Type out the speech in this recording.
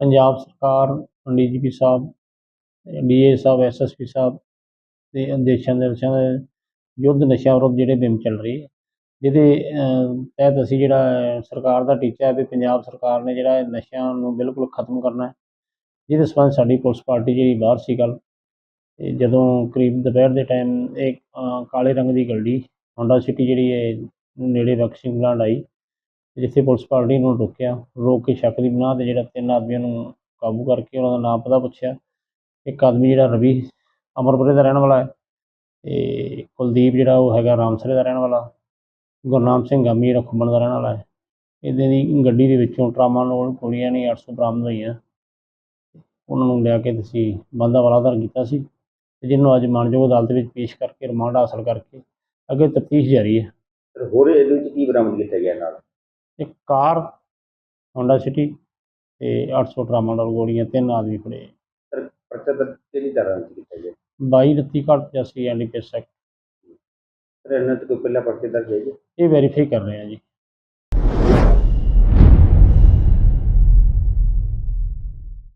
ਪੰਜਾਬ ਸਰਕਾਰ, ਡੀਜੀਪੀ ਸਾਹਿਬ, ਡੀਏ ਸਾਹਿਬ, ਐਸਐਸਪੀ ਸਾਹਿਬ ਦੇ ਆਦੇਸ਼ਾਂ ਦੇ ਅਨੁਸਾਰ ਯੁੱਧ ਨਸ਼ਿਆਂ ਵਿਰੁੱਧ ਜਿਹੜੇ ਬਿੰਮ ਚੱਲ ਰਹੀ ਹੈ ਜਿਹਦੇ ਤਹਿਤ ਅਸੀਂ ਜਿਹੜਾ ਸਰਕਾਰ ਦਾ ਟੀਚਾ ਹੈ ਵੀ ਪੰਜਾਬ ਸਰਕਾਰ ਨੇ ਜਿਹੜਾ ਨਸ਼ਿਆਂ ਨੂੰ ਬਿਲਕੁਲ ਖਤਮ ਕਰਨਾ ਹੈ, ਜਿਹਦੇ ਸੰਬੰਧ ਸਾਡੀ ਪੁਲਿਸ ਪਾਰਟੀ ਜਿਹੜੀ ਬਾਹਰ ਸੀ ਕੱਲ੍ਹ, ਤੇ ਜਦੋਂ ਕਰੀਬ ਦੁਪਹਿਰ ਦੇ ਟਾਈਮ ਇੱਕ ਕਾਲੇ ਰੰਗ ਦੀ ਗੱਡੀ ਹੋਂਡਾ ਸਿਟੀ ਜਿਹੜੀ ਹੈ ਨੇੜੇ ਬਖਸ਼ਿੰਗ ਪਲਾਂਟ ਆਈ ਜਿੱਥੇ ਪੁਲਿਸ ਪਾਰਟੀ ਨੂੰ ਰੋਕਿਆ, ਰੋਕ ਕੇ ਸ਼ੱਕ ਦੀ ਬਣਾ ਤੇ ਜਿਹੜਾ ਤਿੰਨ ਆਦਮੀਆਂ ਨੂੰ ਕਾਬੂ ਕਰਕੇ ਉਹਨਾਂ ਦਾ ਨਾਮ ਪਤਾ ਪੁੱਛਿਆ। ਇੱਕ ਆਦਮੀ ਜਿਹੜਾ ਰਵੀ ਅਮਰਪੁਰੇ ਦਾ ਰਹਿਣ ਵਾਲਾ ਹੈ ਤੇ ਕੁਲਦੀਪ ਜਿਹੜਾ ਉਹ ਹੈਗਾ ਰਾਮਸਰੇ ਦਾ ਰਹਿਣ ਵਾਲਾ, ਗੁਰਨਾਮ ਸਿੰਘ ਗਾਮੀ ਜਿਹੜਾ ਖੁੰਮਣ ਦਾ ਰਹਿਣ ਵਾਲਾ ਹੈ। ਇਹਦੇ ਦੀ ਗੱਡੀ ਦੇ ਵਿੱਚੋਂ ਟਰਾਮਾਨੋਲ ਗੋਲੀਆਂ ਨੇ 800 ਬਰਾਮਦ ਹੋਈਆਂ। ਉਹਨਾਂ ਨੂੰ ਲਿਆ ਕੇ ਤੁਸੀਂ ਬੰਦਾ ਵਾਲਾਧਰ ਕੀਤਾ ਸੀ ਤੇ ਜਿਹਨੂੰ ਅੱਜ ਮਾਨਯੋਗ ਅਦਾਲਤ ਵਿੱਚ ਪੇਸ਼ ਕਰਕੇ ਰਿਮਾਂਡ ਹਾਸਲ ਕਰਕੇ ਅੱਗੇ ਤਫਤੀਸ਼ ਜਾਰੀ ਹੈ। ਹੋਰ ਇਹਦੇ ਵਿੱਚ ਕੀ ਬਰਾਮਦ ਕੀਤਾ ਗਿਆ ਨਾਲ? ਇੱਕ ਕਾਰ ਹੋਂਡਾ ਸਿਟੀ ਤੇ 800 ਟਰਾਮਾਡੋਲ ਗੋਲੀਆਂ ਤਿੰਨ ਆਦਮੀ ਫੜੇ। ਪਰਚਾ ਦਰਜ ਕਿਹੜੀ ਤਰ੍ਹਾਂ ਵਿੱਚ ਕੀਤਾ ਗਿਆ? 22 ਰੱਤੀ ਘੱਟ 85 ਐਨਡੀਪੀਐਸ ਐਕਟ। ਸਰ ਇਹਨਾਂ ਤੇ ਕੋਈ ਪਹਿਲਾ ਪਰਚੇ ਦਰਜ ਹੈ ਜੀ ਇਹ ਵੈਰੀਫਾਈ ਕਰ ਰਹੇ ਹਾਂ ਜੀ।